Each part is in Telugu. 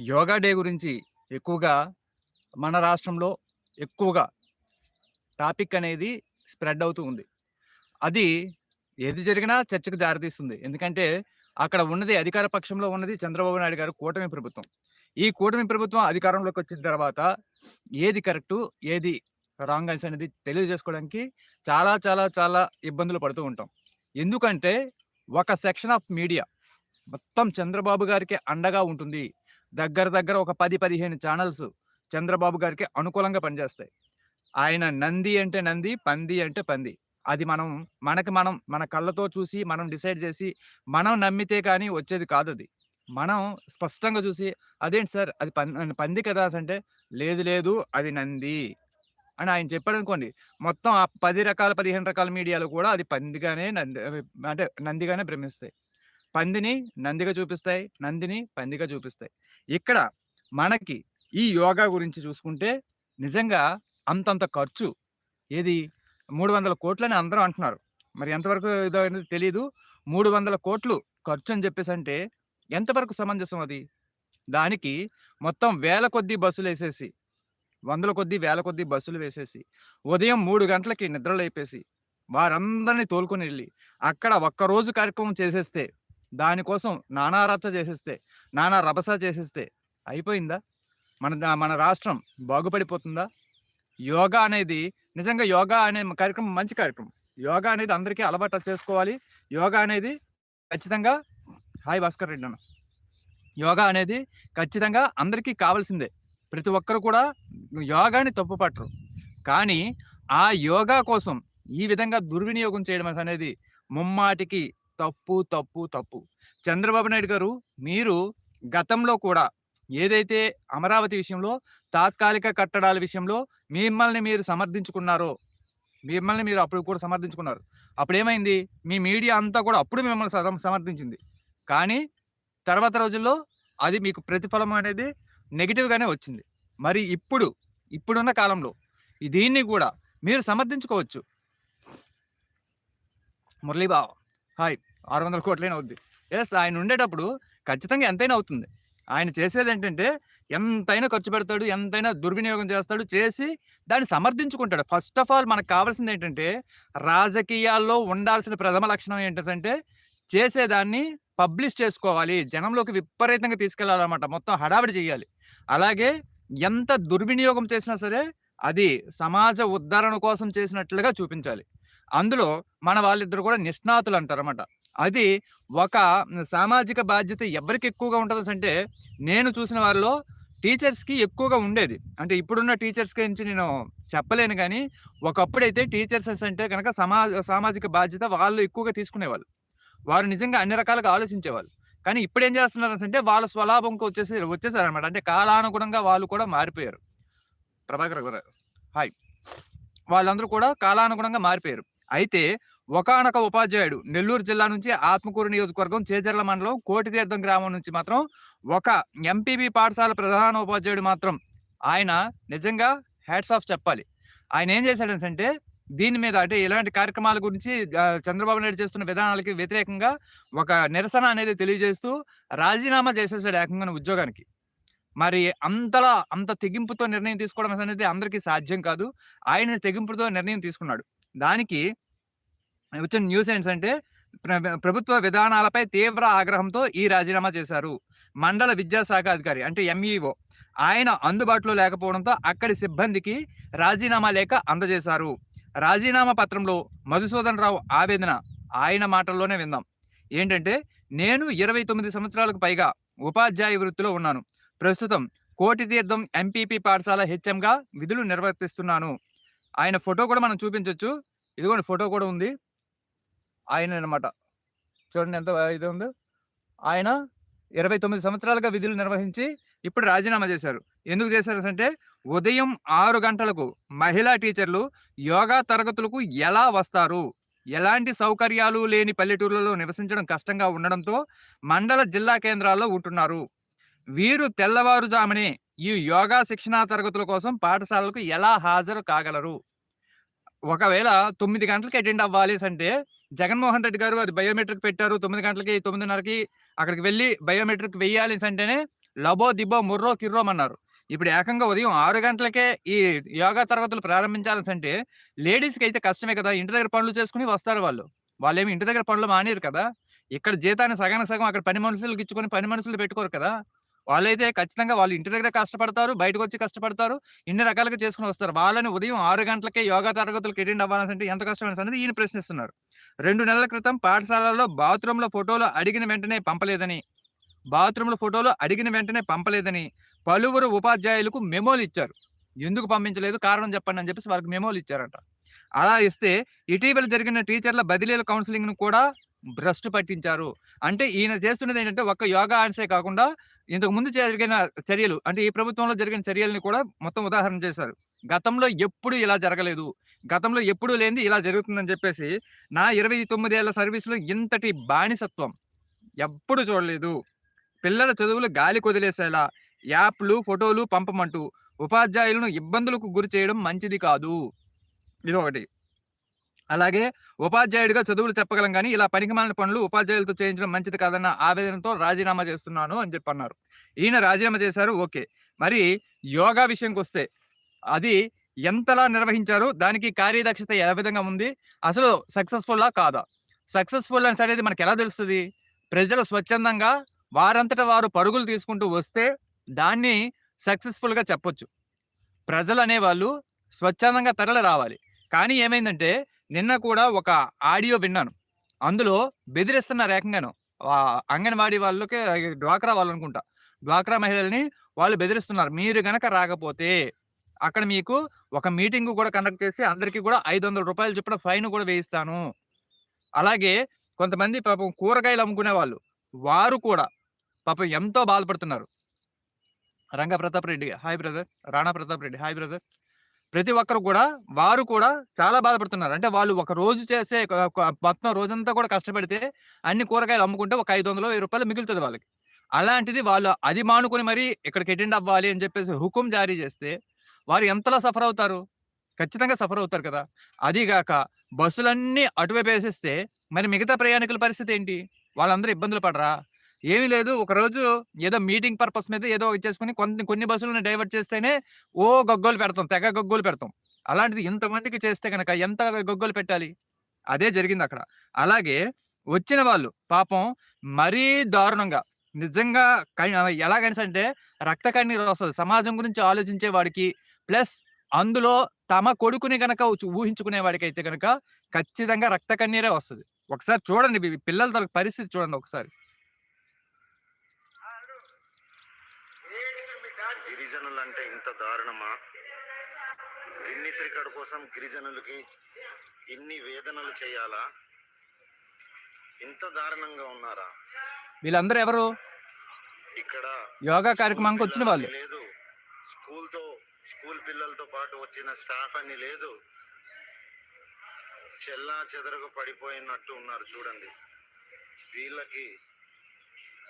యోగా డే గురించి ఎక్కువగా మన రాష్ట్రంలో ఎక్కువగా టాపిక్ అనేది స్ప్రెడ్ అవుతూ ఉంది. అది ఏది జరిగినా చర్చకు దారితీస్తుంది. ఎందుకంటే అక్కడ ఉన్నది అధికార పక్షంలో ఉన్నది చంద్రబాబు నాయుడు గారు కూటమి ప్రభుత్వం. ఈ కూటమి ప్రభుత్వం అధికారంలోకి వచ్చిన తర్వాత ఏది కరెక్టు, ఏది రాంగ్ ఆన్సర్ అనేది తెలియజేసుకోవడానికి చాలా చాలా చాలా ఇబ్బందులు పడుతూ ఉంటాం. ఎందుకంటే ఒక సెక్షన్ ఆఫ్ మీడియా మొత్తం చంద్రబాబు గారికి అండగా ఉంటుంది. దగ్గర దగ్గర ఒక పది పదిహేను ఛానల్స్ చంద్రబాబు గారికి అనుకూలంగా పనిచేస్తాయి. ఆయన నంది అంటే నంది, పంది అంటే పంది. అది మనం మనకి మనం మన కళ్ళతో చూసి మనం డిసైడ్ చేసి మనం నమ్మితే కానీ వచ్చేది కాదు అది మనం స్పష్టంగా చూసి అదేంటి సార్ అది పంది పంది కదా! అంటే లేదు లేదు అది నంది అని ఆయన చెప్పాడు అనుకోండి మొత్తం ఆ పది రకాల, 15 రకాల మీడియాలు కూడా అది పందిగానే నంది అంటే నందిగానే భ్రమిస్తాయి. పందిని నందిగా చూపిస్తాయి. నందిని పందిగా చూపిస్తాయి. ఇక్కడ మనకి ఈ యోగా గురించి చూసుకుంటే నిజంగా అంతంత ఖర్చు. ఏది మూడు వందల కోట్లని అందరూ అంటున్నారు. మరి ఎంతవరకు ఇదో అనేది తెలీదు. 300,00,00,000 ఖర్చు అని చెప్పేసి అంటే ఎంతవరకు సమంజసం అది? దానికి మొత్తం వేల కొద్దీ బస్సులేసేసి, వందల కొద్దీ, వేల కొద్దీ బస్సులు వేసేసి, ఉదయం మూడు గంటలకి నిద్రలేపేసి, వారందరిని తోలుకొనెళ్ళి, అక్కడ ఒక్కరోజు కార్యక్రమం చేసేస్తే, దానికోసం నానారచ్చ చేసేస్తే, నానా రభస చేసేస్తే అయిపోయిందా? మన మన రాష్ట్రం బాగుపడిపోతుందా? యోగా అనేది నిజంగా యోగా అనే కార్యక్రమం మంచి కార్యక్రమం. యోగా అనేది అందరికీ అలవాటు చేసుకోవాలి. యోగా అనేది ఖచ్చితంగా హాయ్ భాస్కర్ రెడ్డి అన్న. యోగా అనేది ఖచ్చితంగా అందరికీ కావాల్సిందే. ప్రతి ఒక్కరు కూడా యోగాని తప్పుపట్టరు కానీ ఆ యోగా కోసం ఈ విధంగా దుర్వినియోగం చేయడం అనేది ముమ్మాటికి తప్పు, తప్పు, తప్పు. చంద్రబాబు నాయుడు గారు మీరు గతంలో కూడా ఏదైతే అమరావతి విషయంలో, తాత్కాలిక కట్టడాల విషయంలో మిమ్మల్ని మీరు సమర్థించుకున్నారో, మిమ్మల్ని మీరు అప్పుడు కూడా సమర్థించుకున్నారు. అప్పుడేమైంది? మీ మీడియా అంతా కూడా అప్పుడు మిమ్మల్ని సమర్థించింది. కానీ తర్వాత రోజుల్లో అది మీకు ప్రతిఫలం అనేది నెగిటివ్గానే వచ్చింది. మరి ఇప్పుడు, ఇప్పుడున్న కాలంలో దీన్ని కూడా మీరు సమర్థించుకోవచ్చు. మురళీ ఆరు వందల కోట్లైనా అవుద్ది. ఎస్ ఆయన ఉండేటప్పుడు ఖచ్చితంగా ఎంతైనా అవుతుంది. ఆయన చేసేదేంటంటే ఎంతైనా ఖర్చు పెడతాడు. ఎంతైనా దుర్వినియోగం చేస్తాడు. చేసి దాన్ని సమర్థించుకుంటాడు. ఫస్ట్ ఆఫ్ ఆల్ మనకు కావాల్సింది ఏంటంటే రాజకీయాల్లో ఉండాల్సిన ప్రథమ లక్షణం ఏంటంటే చేసేదాన్ని పబ్లిష్ చేసుకోవాలి. జనంలోకి విపరీతంగా తీసుకెళ్ళాలన్నమాట. మొత్తం హడావిడి చేయాలి. అలాగే ఎంత దుర్వినియోగం చేసినా సరే అది సమాజ ఉద్ధరణ కోసం చేసినట్లుగా చూపించాలి. అందులో మన వాళ్ళిద్దరు కూడా నిష్ణాతులు అంటారన్నమాట. అది ఒక సామాజిక బాధ్యత ఎవరికి ఎక్కువగా ఉంటుంది అంటే నేను చూసిన వారిలో టీచర్స్‌కి ఎక్కువగా ఉండేది. అంటే ఇప్పుడున్న టీచర్స్ గురించి నేను చెప్పలేను కానీ ఒకప్పుడైతే టీచర్స్ అంటే కనుక సమా సామాజిక బాధ్యత వాళ్ళు ఎక్కువగా తీసుకునేవాళ్ళు. వారు నిజంగా అన్ని రకాలుగా ఆలోచించేవాళ్ళు. కానీ ఇప్పుడేం చేస్తున్నారనంటే వాళ్ళ స్వలాభంకి వచ్చేసి వచ్చేసారనమాట అంటే కాలానుగుణంగా వాళ్ళు కూడా మారిపోయారు. ప్రభాకర్ గారు హాయ్. వాళ్ళందరూ కూడా కాలానుగుణంగా మారిపోయారు. అయితే ఒకనొక ఉపాధ్యాయుడు నెల్లూరు జిల్లా నుంచి ఆత్మకూరు నియోజకవర్గం చేజర్ల మండలం కోటితీర్థం గ్రామం నుంచి మాత్రం ఒక ఎంపీబీ పాఠశాల ప్రధాన ఉపాధ్యాయుడు మాత్రం ఆయన నిజంగా హ్యాట్స్ ఆఫ్ చెప్పాలి. ఆయన ఏం చేశాడంటే దీని మీద అంటే ఇలాంటి కార్యక్రమాల గురించి చంద్రబాబు నాయుడు చేస్తున్న విధానాలకి వ్యతిరేకంగా ఒక నిరసన అనేది తెలియజేస్తూ రాజీనామా చేసేసాడు ఏకంగా ఉద్యోగానికి. మరి అంతలా అంత తెగింపుతో నిర్ణయం తీసుకోవడం అనేది అందరికీ సాధ్యం కాదు. ఆయన తెగింపుతో నిర్ణయం తీసుకున్నాడు. దానికి వచ్చిన న్యూస్ ఏంటంటే ప్ర ప్రభుత్వ విధానాలపై తీవ్ర ఆగ్రహంతో ఈ రాజీనామా చేశారు. మండల విద్యాశాఖ అధికారి అంటే ఎంఈఓ ఆయన అందుబాటులో లేకపోవడంతో అక్కడి సిబ్బందికి రాజీనామా లేఖ అందజేశారు. రాజీనామా పత్రంలో మధుసూదన్ రావు ఆవేదన ఆయన మాటల్లోనే విందాం. ఏంటంటే నేను 29 సంవత్సరాలకు పైగా ఉపాధ్యాయ వృత్తిలో ఉన్నాను. ప్రస్తుతం కోటి తీర్థం ఎంపీపీ పాఠశాల హెచ్ఎంగా విధులు నిర్వర్తిస్తున్నాను. ఆయన ఫోటో కూడా మనం చూపించవచ్చు ఇదిగోండి ఫోటో కూడా ఉంది. ఆయన అనమాట చూడండి ఎంత ఇది ఉందో. ఆయన 29 సంవత్సరాలుగా విధులు నిర్వహించి ఇప్పుడు రాజీనామా చేశారు. ఎందుకు చేశారు అంటే ఉదయం ఆరు గంటలకు మహిళా టీచర్లు యోగా తరగతులకు ఎలా వస్తారు? ఎలాంటి సౌకర్యాలు లేని పల్లెటూర్లలో నివసించడం కష్టంగా ఉండడంతో మండల, జిల్లా కేంద్రాల్లో ఉంటున్నారు. వీరు తెల్లవారుజామునే ఈ యోగా శిక్షణా తరగతుల కోసం పాఠశాలలకు ఎలా హాజరు కాగలరు? ఒకవేళ తొమ్మిది గంటలకి అటెండ్ అవ్వాలేసంటే జగన్మోహన్ రెడ్డి గారు అది బయోమెట్రిక్ పెట్టారు. తొమ్మిది గంటలకి, 9:30కి అక్కడికి వెళ్ళి బయోమెట్రిక్ వెయ్యాలేసంటేనే లబో దిబో ముర్రో కిర్రోమన్నారు. ఇప్పుడు ఏకంగా ఉదయం ఆరు గంటలకే ఈ యోగా తరగతులు ప్రారంభించాలంటే లేడీస్కి అయితే కష్టమే కదా! ఇంటి దగ్గర పనులు చేసుకుని వస్తారు వాళ్ళు. వాళ్ళేమి ఇంటి దగ్గర పనులు మానేరు కదా! ఇక్కడ జీతాన్ని సగానికి సగం అక్కడ పని మనుషులకు ఇచ్చుకొని పని మనుషులు పెట్టుకోరు కదా! వాళ్ళైతే ఖచ్చితంగా వాళ్ళు ఇంటి దగ్గర కష్టపడతారు. బయటకు వచ్చి కష్టపడతారు. ఇన్ని రకాలుగా చేసుకొని వస్తారు. వాళ్ళని ఉదయం ఆరు గంటలకే యోగా తరగతులకు అటెండ్ అవ్వాలంటే ఎంత కష్టం అనేది ఈయన ప్రశ్నిస్తున్నారు. రెండు నెలల క్రితం పాఠశాలలో బాత్రూంలో ఫోటోలు అడిగిన వెంటనే పంపలేదని, బాత్రూంలో ఫోటోలు అడిగిన వెంటనే పంపలేదని పలువురు ఉపాధ్యాయులకు మెమోలు ఇచ్చారు. ఎందుకు పంపించలేదు కారణం చెప్పండి అని చెప్పేసి వాళ్ళకి మెమోలు ఇచ్చారంట. అలా ఇస్తే ఇటీవల జరిగిన టీచర్ల బదిలీల కౌన్సిలింగ్ను కూడా భ్రష్టు పట్టించారు. అంటే ఈయన చేస్తున్నది ఏంటంటే ఒక్క యోగా ఆన్సే కాకుండా ఇంతకు ముందు జరిగిన చర్యలు అంటే ఈ ప్రభుత్వంలో జరిగిన చర్యల్ని కూడా మొత్తం ఉదాహరణ చేశారు. గతంలో ఎప్పుడు ఇలా జరగలేదు. గతంలో ఎప్పుడూ లేనిది ఇలా జరుగుతుందని చెప్పేసి నా 29 ఏళ్ళ సర్వీస్‌లో ఇంతటి బానిసత్వం ఎప్పుడు చూడలేదు. పిల్లల చదువులు గాలికొదిలేసేలా యాప్‌లు, ఫోటోలు పంపమంటూ ఉపాధ్యాయులను ఇబ్బందులకు గురి చేయడం మంచిది కాదు. ఇదొకటి. అలాగే ఉపాధ్యాయుడిగా చదువులు చెప్పగలం కానీ ఇలా పనికిమాలిన పనులు ఉపాధ్యాయులతో చేయించడం మంచిది కాదన్న ఆవేదనతో రాజీనామా చేస్తున్నాను అని చెప్పన్నారు. ఈయన రాజీనామా చేశారు ఓకే. మరి యోగా విషయంకొస్తే అది ఎంతలా నిర్వహించారు? దానికి కార్యదక్షత ఏ విధంగా ఉంది? అసలు సక్సెస్‌ఫుల్లా? కాదా? సక్సెస్‌ఫుల్ అనేసి అనేది మనకి ఎలా తెలుస్తుంది ప్రజలు స్వచ్ఛందంగా వారంతట వారు పరుగులు తీసుకుంటూ వస్తే దాన్ని సక్సెస్‌ఫుల్‌గా చెప్పొచ్చు. ప్రజలు అనేవాళ్ళు స్వచ్ఛందంగా తరలి రావాలి. కానీ ఏమైందంటే నిన్న కూడా ఒక ఆడియో విన్నాను. అందులో బెదిరిస్తున్నారు ఏకంగాను. అంగన్వాడీ వాళ్ళకి డ్వాక్రా వాళ్ళనుకుంటా. డ్వాక్రా మహిళల్ని వాళ్ళు బెదిరిస్తున్నారు. మీరు గనక రాకపోతే అక్కడ మీకు ఒక మీటింగ్ కూడా కండక్ట్ చేసి అందరికీ కూడా ఐదు వందల రూపాయలు చొప్పున ఫైన్ కూడా వేయిస్తాను. అలాగే కొంతమంది పాపం కూరగాయలు అమ్ముకునే వాళ్ళు. వారు కూడా పాపం ఎంతో బాధపడుతున్నారు. Ranga Pratap Reddy hi brother. Rana Pratap Reddy hi brother. ప్రతి ఒక్కరు కూడా వారు కూడా చాలా బాధపడుతున్నారు. అంటే వాళ్ళు ఒక రోజు చేసే మొత్తం రోజంతా కూడా కష్టపడితే అన్ని కూరగాయలు అమ్ముకుంటే ఒక ఐదు వందల వెయ్యి రూపాయలు మిగులుతుంది వాళ్ళకి. అలాంటిది వాళ్ళు అది మానుకొని మరీ ఇక్కడికి అటెండ్ అవ్వాలి అని చెప్పేసి హుకుం జారీ చేస్తే వారు ఎంతలా సఫర్ అవుతారు? ఖచ్చితంగా సఫర్ అవుతారు కదా! అదిగాక బస్సులన్నీ అటువైపు వేసేస్తే మరి మిగతా ప్రయాణికుల పరిస్థితి ఏంటి? వాళ్ళందరూ ఇబ్బందులు పడరా? ఏమీ లేదు ఒకరోజు ఏదో మీటింగ్ పర్పస్ మీద ఏదో ఇచ్చేసుకొని కొన్ని కొన్ని బస్సులను డైవర్ట్ చేస్తేనే ఓ గగ్గోలు పెడతాం. తెగ గగ్గోలు పెడతాం. అలాంటిది ఇంతమందికి చేస్తే గనక ఎంత గగ్గోలు పెట్టాలి? అదే జరిగింది అక్కడ అలాగే వచ్చిన వాళ్ళు పాపం మరీ దారుణంగా నిజంగా ఎలాగైనా ఎలాగనేసంటే రక్త కన్నీరొస్తది. సమాజం గురించి ఆలోచించే వాడికి ప్లస్ అందులో తమ కొడుకుని గనక ఊహించుకునే ఊహించుకునే వాడికైతే కనుక ఖచ్చితంగా రక్త కన్నీరే వస్తుంది ఒకసారి చూడండి పిల్లల పరిస్థితి చూడండి ఒకసారి. ఇంత దారుణమా? గిన్నిస్ రికార్డ్ కోసం గిరిజనులకి ఇన్ని వేదనలు చేయాలా? ఇంత దారుణంగా ఉన్నారా? వీళ్ళందరూ ఎవరు? ఇక్కడ యోగా స్కూల్ కార్యక్రమానికి వచ్చిన వాళ్ళు. లేదు. స్కూల్‌తో స్కూల్ పిల్లలతో పాటు వచ్చిన స్టాఫ్ అని లేదు. చెల్లా చెదరగా పడిపోయినట్టు ఉన్నారు చూడండి. వీళ్ళకి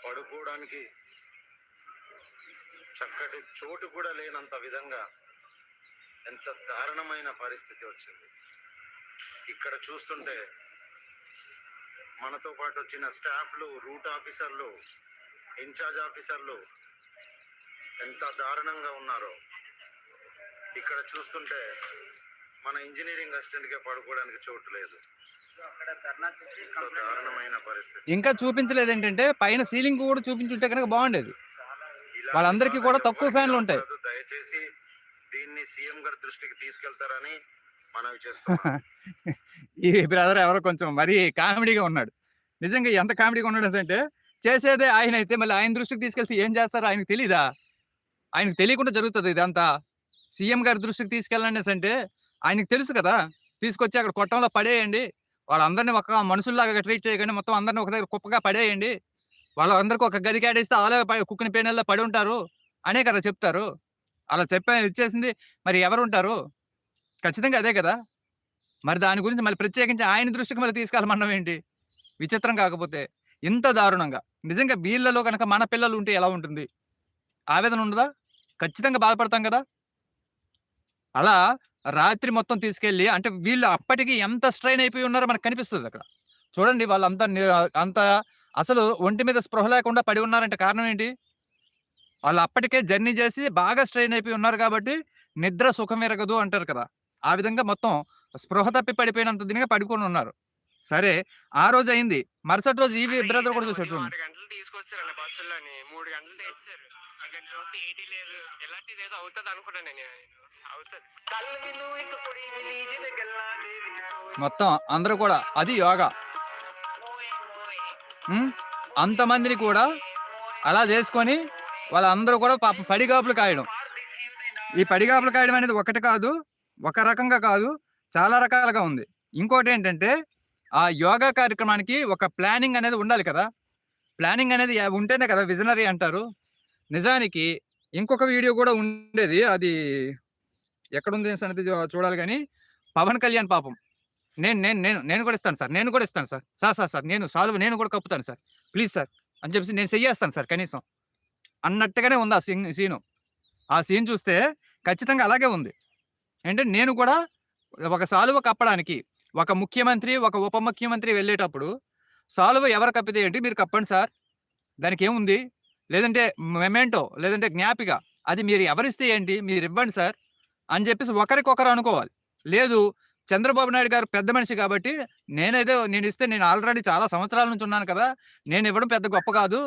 పడుకోవడానికి చక్కటి చోటు కూడా లేనంత విధంగా ఎంత దారుణమైన పరిస్థితి వచ్చింది. ఇక్కడ చూస్తుంటే మనతో పాటు వచ్చిన స్టాఫ్‌లు, రూట్ ఆఫీసర్‌లు, ఇన్‌చార్జ్ ఆఫీసర్‌లు ఎంత దారుణంగా ఉన్నారో. ఇక్కడ చూస్తుంటే మన ఇంజినీరింగ్ అసిస్టెంట్‌కే పడుకోవడానికి చోటు లేదు. దారుణమైన పరిస్థితి. ఇంకా చూపించలేదేంటంటే పైన సీలింగ్ కూడా చూపించుంటే గనక బాగుండేది. వాళ్ళందరికీ కూడా తక్కువ ఫ్యాన్లు ఉంటాయి. దయచేసి దీన్ని సీఎం గారి దృష్టికి తీసుకెళ్తారని మనవి చేస్తున్నాను. ఈ బ్రదర్ ఎవరో కొంచెం మరీ కామెడీగా ఉన్నాడు. నిజంగా ఎంత కామెడీగా ఉన్నాడనంటే చేసేదే ఆయనైతే మళ్ళీ ఆయన దృష్టికి తీసుకెళ్తే ఏం చేస్తారో ఆయనకు తెలీదా? ఆయనకు తెలియకుండా జరుగుతది ఇదంతా. సీఎం గారి దృష్టికి తీసుకెళ్ళండేసంటే ఆయనకు తెలుసు కదా! తీసుకొచ్చి అక్కడ కొట్టంలో పడేయండి. వాళ్ళందరిని ఒక మనుషుల్లాగా ట్రీట్ చేయకండి. మొత్తం అందరిని ఒక దగ్గర కుప్పగా పడేయండి. వాళ్ళందరికీ ఒక గది కేటాయిస్తే అలా కుక్కని పేనల్లో పడి ఉంటారు. అనే కదా చెప్తారు. అలా చెప్పా ఇచ్చేసింది మరి ఎవరుంటారు? ఖచ్చితంగా అదే కదా! మరి దాని గురించి మళ్ళీ ప్రత్యేకించి ఆయన దృష్టికి మళ్ళీ తీసుకెళ్ళమన్నాం ఏంటి? విచిత్రం కాకపోతే. ఇంత దారుణంగా. నిజంగా వీళ్ళలో కనుక మన పిల్లలు ఉంటే ఎలా ఉంటుంది? ఆవేదన ఉండదా? ఖచ్చితంగా బాధపడతాం కదా! అలా రాత్రి మొత్తం తీసుకెళ్ళి అంటే వీళ్ళు అప్పటికి ఎంత స్ట్రైన్ అయిపోయి ఉన్నారో మనకు అక్కడ చూడండి వాళ్ళంతా అంత అసలు ఒంటి మీద స్పృహ లేకుండా పడి ఉన్నారంటే కారణం ఏంటి? వాళ్ళు అప్పటికే జర్నీ చేసి బాగా స్ట్రెయిన్ అయిపోయి ఉన్నారు కాబట్టి నిద్ర సుఖం ఎరగదు అంటారు కదా. ఆ విధంగా మొత్తం స్పృహ తప్పి పడిపోయినంత దినగా పడుకొని ఉన్నారు. సరే ఆ రోజు అయింది. మరుసటి రోజు ఈ బ్రదర్ కూడా చూసాడు చూడండి. ఆరు గంటలు తీసుకొచ్చారండి బస్సులోని మూడు గంటలు తెచ్చారు అక్కడ చూస్తే ఏటీ లేదు. ఎలాంటిది ఏదో అవుతుంది అనుకున్నాను నేను. అవుతుంది. మొత్తం అందరూ కూడా అది యోగా. అంతమందిని కూడా అలా చేసుకొని వాళ్ళందరూ కూడా పాపం పడిగాపులు కాయడం. ఈ పడిగాపులు కాయడం అనేది ఒకటి కాదు ఒక రకంగా కాదు చాలా రకాలుగా ఉంది. ఇంకోటి ఏంటంటే ఆ యోగా కార్యక్రమానికి ఒక ప్లానింగ్ అనేది ఉండాలి కదా. ప్లానింగ్ అనేది ఉంటేనే కదా విజనరీ అంటారు. నిజానికి ఇంకొక వీడియో కూడా ఉండేది అది ఎక్కడుంది అనేది చూడాలి కానీ పవన్ కళ్యాణ్ పాపం. నేను నేను నేను నేను కూడా ఇస్తాను సార్ నేను కూడా ఇస్తాను సార్. సార్ సార్ సార్ నేను సాల్వ్ నేను కూడా కప్పుతాను సార్. ప్లీజ్ సార్ అని చెప్పేసి నేను చెయ్యేస్తాను సార్ కనీసం. అన్నట్టుగానే ఉంది ఆ సీన్ సీను. ఆ సీన్ చూస్తే ఖచ్చితంగా అలాగే ఉంది. అంటే నేను కూడా ఒక సాలువ కప్పడానికి ఒక ముఖ్యమంత్రి ఒక ఉప ముఖ్యమంత్రి వెళ్ళేటప్పుడు సాలువ ఎవరు కప్పితే ఏంటి మీరు కప్పండి సార్. దానికి ఏముంది? లేదంటే మెమెంటో లేదంటే జ్ఞాపిక అది మీరు ఎవరిస్తే ఏంటి మీరు ఇవ్వండి సార్ అని చెప్పేసి ఒకరికొకరు అనుకోవాలి. లేదు చంద్రబాబు నాయుడు గారు పెద్ద మనిషి కాబట్టి నేనైతే నేను ఇస్తే నేను ఆల్రెడీ చాలా సంవత్సరాల నుంచి ఉన్నాను కదా నేను ఇవ్వడం పెద్ద గొప్ప కాదు.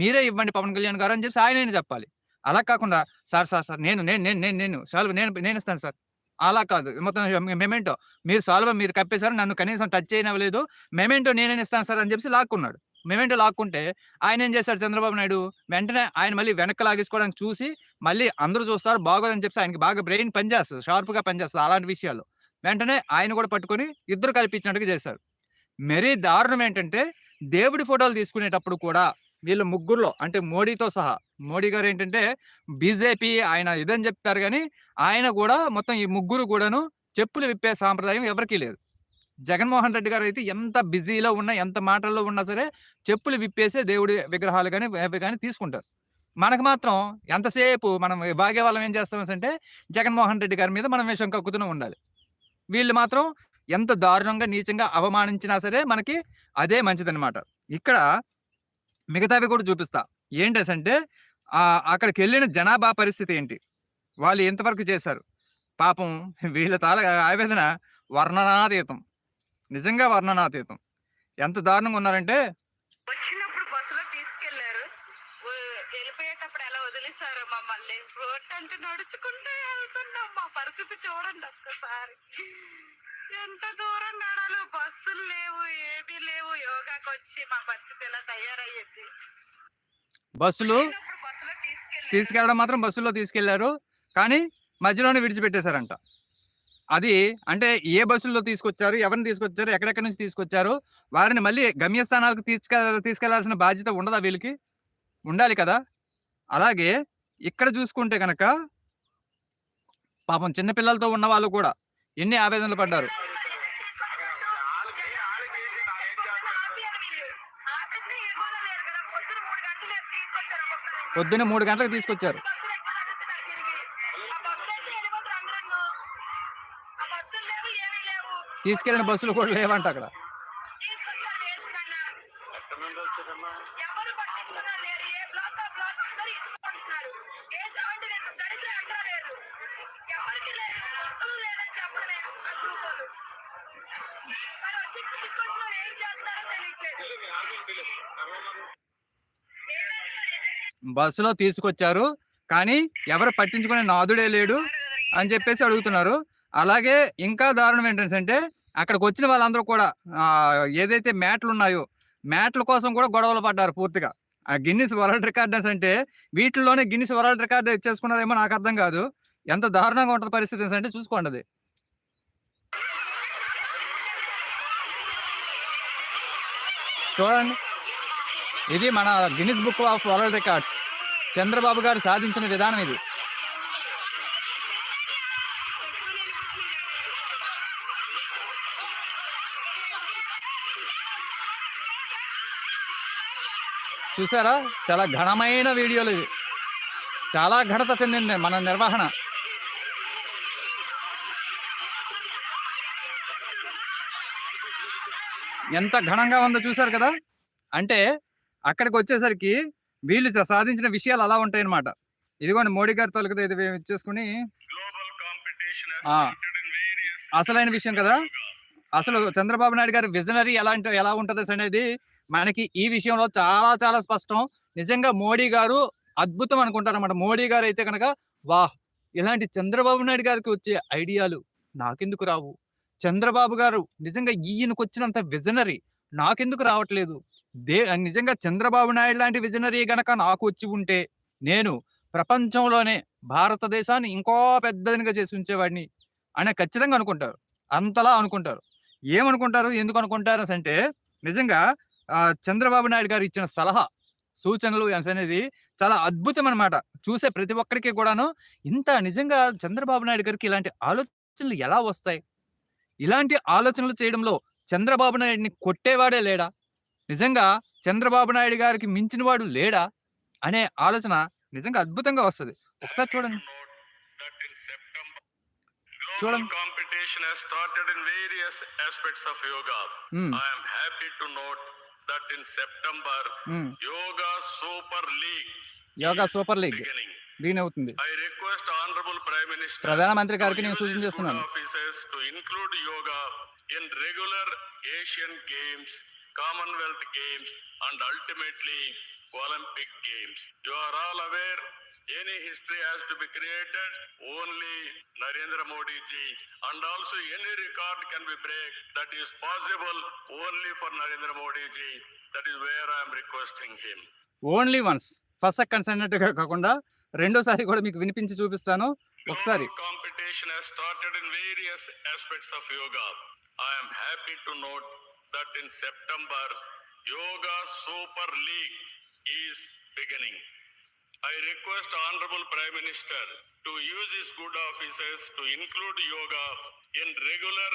మీరే ఇవ్వండి పవన్ కళ్యాణ్ గారు అని చెప్పి ఆయన చెప్పాలి. అలా కాకుండా సార్ సార్ సార్ నేను నేను నేను నేను నేను సాల్వ్ నేను నేను ఇస్తాను సార్. అలా కాదు. మొత్తం మెమెంటో మీరు సాల్వ్ మీరు కప్పేశారు నన్ను కనీసం టచ్ చేయనవ్వలేదు. మెమెంటో నేనే ఇస్తాను సార్ అని చెప్పి లాక్కున్నాడు. మెమెంటో లాక్కుంటే ఆయన ఏం చేశాడు చంద్రబాబు నాయుడు? వెంటనే ఆయన మళ్ళీ వెనక్కి లాగేసుకోవడానికి చూసి మళ్ళీ అందరూ చూస్తారు బాగోదని చెప్పి ఆయనకి బాగా బ్రెయిన్ పనిచేస్తుంది షార్ప్గా పనిచేస్తుంది అలాంటి విషయాలు. వెంటనే ఆయన కూడా పట్టుకొని ఇద్దరు కల్పించినట్టుగా చేశారు. మరీ దారుణం ఏంటంటే దేవుడి ఫోటోలు తీసుకునేటప్పుడు కూడా వీళ్ళు ముగ్గురులో అంటే మోడీతో సహా మోడీ గారు ఏంటంటే బీజేపీ ఆయన ఇదని చెప్తారు కానీ ఆయన కూడా మొత్తం ఈ ముగ్గురు కూడాను చెప్పులు విప్పే సాంప్రదాయం ఎవరికీ లేదు. జగన్మోహన్ రెడ్డి గారు అయితే ఎంత బిజీలో ఉన్నా ఎంత మాటల్లో ఉన్నా సరే చెప్పులు విప్పేసే దేవుడి విగ్రహాలు కానీ అవి కానీ తీసుకుంటారు. మనకు మాత్రం ఎంతసేపు మనం బాగే వాళ్ళం ఏం చేస్తాం అంటే జగన్మోహన్ రెడ్డి గారి మీద మనం విషం కక్కుతూనే ఉండాలి. వీళ్ళు మాత్రం ఎంత దారుణంగా నీచంగా అవమానించినా సరే మనకి అదే మంచిదనమాట ఇక్కడ మిగతావి కూడా చూపిస్తా. ఏంటి అంటే అక్కడికి వెళ్ళిన జనాభా పరిస్థితి ఏంటి? వాళ్ళు ఎంతవరకు చేశారు? పాపం వీళ్ళ తాల ఆవేదన వర్ణనాతీతం. నిజంగా వర్ణనాతీతం. ఎంత దారుణంగా ఉన్నారంటే వచ్చినప్పుడు బస్సులో తీసుకెళ్ళారు వ- వెళ్ళిపోయేటప్పుడు ఎలా వదిలేశారు మమ్మల్ని రోడ్ అంటే నడుచుకుంటూ వెళ్తున్నాం. మా పరిస్థితి చూడండి ఒక్కసారి. ఎంత దూరం నడాలో? బస్సులు లేవు ఏమీ లేవు. యోగాకి వచ్చి మా పరిస్థితి ఎలా తయారయ్యింది? బస్సులు తీసుకెళ్ళడం మాత్రం బస్సులో తీసుకెళ్ళారు కానీ మధ్యలోనే విడిచిపెట్టేశారంట. అది అంటే ఏ బస్సుల్లో తీసుకొచ్చారు ఎవరిని తీసుకొచ్చారు ఎక్కడెక్కడి నుంచి తీసుకొచ్చారు వారిని మళ్ళీ గమ్యస్థానాలకు తీసుకెళ్ళ తీసుకెళ్ళాల్సిన బాధ్యత ఉండదా వీళ్ళకి? ఉండాలి కదా. అలాగే ఇక్కడ చూసుకుంటే కనుక పాపం చిన్నపిల్లలతో ఉన్న వాళ్ళు కూడా ఎన్ని ఆవేదనలు పడ్డారు. పొద్దున్న మూడు గంటలకు తీసుకొచ్చారు. తీసుకెళ్ళిన బస్సులు కూడా లేవంట అక్కడ ఎక్కడి నుండి వచ్చారమ్మా ఎవరు పట్టించుకున్నారు లేరు ఏ బ్లాక్ ఆ బ్లాక్ అందరూ ఇచ్చుకుంటున్నారు ఏ సౌండ్ లేదు దరిద్రం ఎక్కడ లేదు ఎవరికి లేదు వస్తువులు లేదని చెప్పడమే ఆ గ్రూప్ వాళ్ళు మరి వచ్చి తీసుకొచ్చిన వాళ్ళు ఏం చేస్తారో తెలియట్లేదు బస్సులో తీసుకొచ్చారు కానీ ఎవరు పట్టించుకునే నాదుడే లేడు అని చెప్పేసి అడుగుతున్నారు. అలాగే ఇంకా దారుణం ఏంటంటే అక్కడికి వచ్చిన వాళ్ళందరూ కూడా ఆ, ఏదైతే మ్యాట్లు ఉన్నాయో మ్యాట్ల కోసం కూడా గొడవలు పడ్డారు పూర్తిగా. ఆ గిన్నిస్ వరల్డ్ రికార్డర్స్ అంటే వీటిల్లోనే గిన్నిస్ వరల్డ్ రికార్డు ఇచ్చేసుకున్నారేమో నాకు అర్థం కాదు. ఎంత దారుణంగా ఉంటుంది పరిస్థితి అంటే చూసుకోండి చూడండి. ఇది మన Guinness book of world records Chandrababu garu సాధించిన విధానం ఇది. చూసారా? చాలా ఘనమైన వీడియోలు ఇవి. చాలా ఘనత చెందింది మన నిర్వహణ. ఎంత ఘనంగా ఉందో చూసారు కదా? అంటే అక్కడికి వచ్చేసరికి వీళ్ళు సాధించిన విషయాలు అలా ఉంటాయి అన్నమాట ఇదిగోండి మోడీ గారి తాలూకు ఇది ఇచ్చేసుకుని కాంపిటీషన్ ఆ. అసలైన విషయం కదా? అసలు చంద్రబాబు నాయుడు గారి విజనరీ ఎలాంటి ఎలా ఉంటది అనేది మనకి ఈ విషయంలో చాలా చాలా స్పష్టం. నిజంగా మోడీ గారు అద్భుతం అనుకుంటారు అనమాట మోడీ గారు అయితే కనుక వాహ్! ఇలాంటి చంద్రబాబు నాయుడు గారికి వచ్చే ఐడియాలు నాకెందుకు రావు? చంద్రబాబు గారు నిజంగా ఈయనకు వచ్చినంత విజనరీ నాకెందుకు రావట్లేదు? దే నిజంగా చంద్రబాబు నాయుడు లాంటి విజనరీ గనక నాకు వచ్చి ఉంటే నేను ప్రపంచంలోనే భారతదేశాన్ని ఇంకో పెద్దదిగా చేసి ఉంచేవాడిని అని ఖచ్చితంగా అనుకుంటారు. అంతలా అనుకుంటారు. ఏమనుకుంటారు? ఎందుకు అనుకుంటారు అంటే నిజంగా చంద్రబాబు నాయుడు గారు ఇచ్చిన సలహా సూచనలు అనేది చాలా అద్భుతం అన్నమాట చూసే ప్రతి ఒక్కరికి కూడాను ఇంత నిజంగా చంద్రబాబు నాయుడు గారికి ఇలాంటి ఆలోచనలు ఎలా వస్తాయి? ఇలాంటి ఆలోచనలు చేయడంలో చంద్రబాబు నాయుడిని కొట్టేవాడే లేడా నిజంగా చంద్రబాబు నాయుడు గారికి మించిన వాడు లేడా అనే ఆలోచన నిజంగా అద్భుతంగా వస్తుంది ఒకసారి చూడండి చూడండి. competition has started in various aspects of yoga. Um, I am happy to note that in September, um. Yoga Super League yoga is super league beginning. దీని అవుతుంది ప్రధానమంత్రి గారికి నేను సూచన చేస్తున్నాను regular Asian Games, Commonwealth Games, and ultimately Olympic Games. You are all aware any history has to be created only Narendra Modi ji and also any record can be break that is possible only for Narendra Modi ji. That is where I am requesting him. Only once first కాకుండా రెండోసారి కూడా మీకు వినిపించి చూపిస్తాను ఒకసారి has started in various aspects of yoga. I am happy to note that in September, Yoga Super League is beginning. I request Honorable Prime Minister to use his good offices to include yoga in regular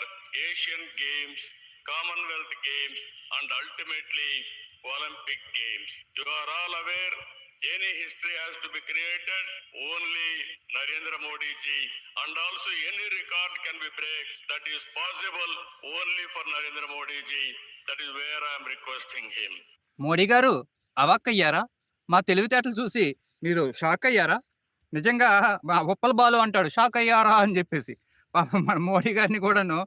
Asian Games, Commonwealth Games, and ultimately Olympic Games. You are all aware any history has to be created only Narendra Modiji and also any record can be break that is possible only for Narendra Modiji that is where I'm requesting him Modi garu అవాక్ అయ్యారా మా తెలివితేటలు చూసి మీరు షాక్ అయ్యారా నిజంగా మా ఉప్పల బాలు అంటాడు షాక్ అయ్యారా అని చెప్పేసి. మన మోడీ గారిని కూడాను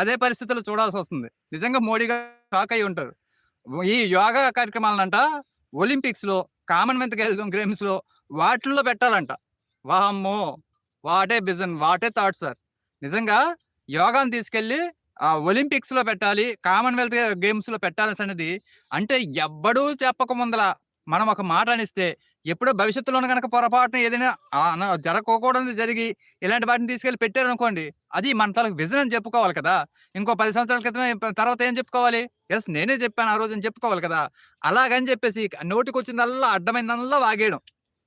అదే పరిస్థితులు చూడాల్సి వస్తుంది. నిజంగా మోడీ గారు షాక్ అయి ఉంటారు. ఈ యోగా కార్యక్రమాలను అంట ఒలింపిక్స్లో కామన్వెల్త్ గేమ్స్లో వాటిల్లో పెట్టాలంట. వామ్మో! What a vision what a thought sir. నిజంగా యోగాను తీసుకెళ్ళి ఆ ఒలింపిక్స్లో పెట్టాలి కామన్వెల్త్ గేమ్స్లో పెట్టాల్సి అనేది అంటే ఎవ్వడూ చెప్పక ముందల మనం ఒక మాట అనిస్తే ఎప్పుడో భవిష్యత్తులోనే కనుక పొరపాటున ఏదైనా జరగకూడదు జరిగి ఇలాంటి వాటిని తీసుకెళ్ళి పెట్టారనుకోండి అది మన తలకు విజన్ అని చెప్పుకోవాలి కదా. ఇంకో పది సంవత్సరాల క్రితం తర్వాత ఏం చెప్పుకోవాలి? ఎస్ నేనే చెప్పాను ఆ రోజు అని చెప్పుకోవాలి కదా. అలాగని చెప్పేసి నోటికి వచ్చిందల్లా అడ్డమైందల్లా వాగేయడం.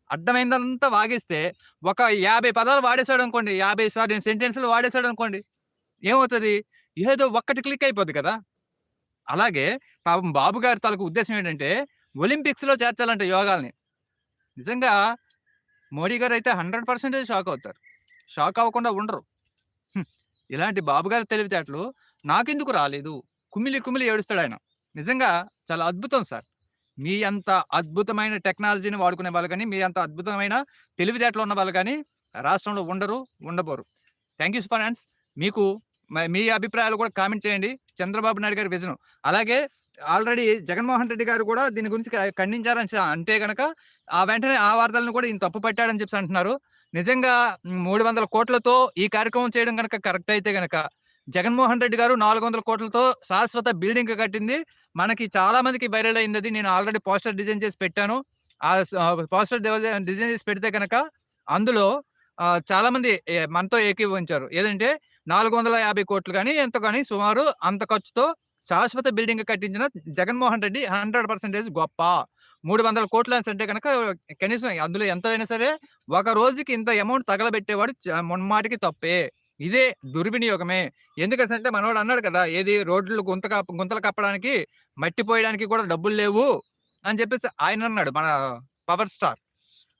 అడ్డమైందంతా వాగేస్తే ఒక యాభై పదాలు వాడేశాడు అనుకోండి యాభై సారీ సెంటెన్స్లు వాడేశాడు అనుకోండి ఏమవుతుంది? ఏదో ఒక్కటి క్లిక్ అయిపోద్ది కదా. అలాగే పాపం బాబు గారి తాలూకు ఉద్దేశం ఏంటంటే ఒలింపిక్స్లో చేర్చాలంటే చేర్చాలంట యోగాల్ని. నిజంగా మోడీ గారు అయితే హండ్రెడ్ పర్సెంటేజ్ షాక్ అవుతారు. షాక్ అవ్వకుండా ఉండరు. ఇలాంటి బాబు గారి తెలివితేటలు నాకెందుకు రాలేదు? కుమిలి కుమిలి ఏడుస్తాడు ఆయన. నిజంగా చాలా అద్భుతం సార్. మీ అంత అద్భుతమైన టెక్నాలజీని వాడుకునే వాళ్ళు కానీ మీ అంత అద్భుతమైన తెలివితేటలు ఉన్న వాళ్ళు కానీ రాష్ట్రంలో ఉండరు ఉండబోరు. థ్యాంక్ యూ ఫ్రెండ్స్ మీకు మీ అభిప్రాయాలు కూడా కామెంట్ చేయండి. చంద్రబాబు నాయుడు గారి విజన్. అలాగే ఆల్రెడీ జగన్మోహన్ రెడ్డి గారు కూడా దీని గురించి ఖండించారని అంటే కనుక ఆ వెంటనే ఆ వార్తలను కూడా ఈయన తప్పు పట్టాడని చెప్పి అంటున్నారు. నిజంగా మూడు వందల కోట్లతో ఈ కార్యక్రమం చేయడం కనుక కరెక్ట్ అయితే గనక జగన్మోహన్ రెడ్డి గారు నాలుగు వందల కోట్లతో శాశ్వత బిల్డింగ్ కట్టింది. మనకి చాలా మందికి వైరల్ అయింది అది నేను ఆల్రెడీ పోస్టర్ డిజైన్ చేసి పెట్టాను. ఆ పోస్టర్ డిజైన్ చేసి పెడితే కనుక అందులో చాలా మంది మనతో ఏకీభవించారు. ఏదంటే నాలుగు వందల యాభై కోట్లు కానీ ఎంత కానీ సుమారు అంత ఖర్చుతో శాశ్వత బిల్డింగ్ కట్టించిన జగన్మోహన్ రెడ్డి హండ్రెడ్ పర్సెంటేజ్ గొప్ప. మూడు వందల కోట్లు అని అంటే కనుక కనీసం అందులో ఎంత అయినా సరే ఒక రోజుకి ఇంత అమౌంట్ తగలబెట్టేవాడు చ- మున్మాటికి తప్పే. ఇదే దుర్వినియోగమే. ఎందుకంటే మనవాడు అన్నాడు కదా ఏది రోడ్లు గుంత కప్ప- గుంతలు కప్పడానికి మట్టి పోయడానికి కూడా డబ్బులు లేవు అని చెప్పేసి ఆయన అన్నాడు మన పవర్ స్టార్.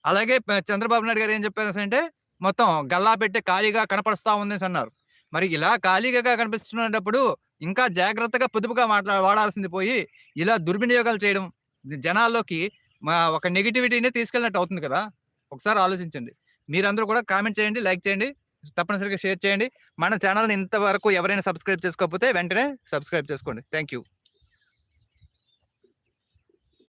అలాగే చంద్రబాబు నాయుడు గారు ఏం చెప్పారు అంటే మొత్తం గల్లా పెట్టి ఖాళీగా కనపరుస్తా ఉంది అన్నారు. మరి ఇలా ఖాళీగా కనిపిస్తున్నప్పుడు ఇంకా జాగ్రత్తగా పొదుపుగా మాట్లా వాడాల్సింది పోయి ఇలా దుర్వినియోగాలు చేయడం జనాల్లోకి మా ఒక నెగిటివిటీని తీసుకెళ్ళినట్టు అవుతుంది కదా. ఒకసారి ఆలోచించండి. మీరందరూ కూడా కామెంట్ చేయండి లైక్ చేయండి. తప్పనిసరిగా షేర్ చేయండి. మన ఛానల్ని ఇంతవరకు ఎవరైనా సబ్స్క్రైబ్ చేసుకోకపోతే వెంటనే సబ్స్క్రైబ్ చేసుకోండి. Thank you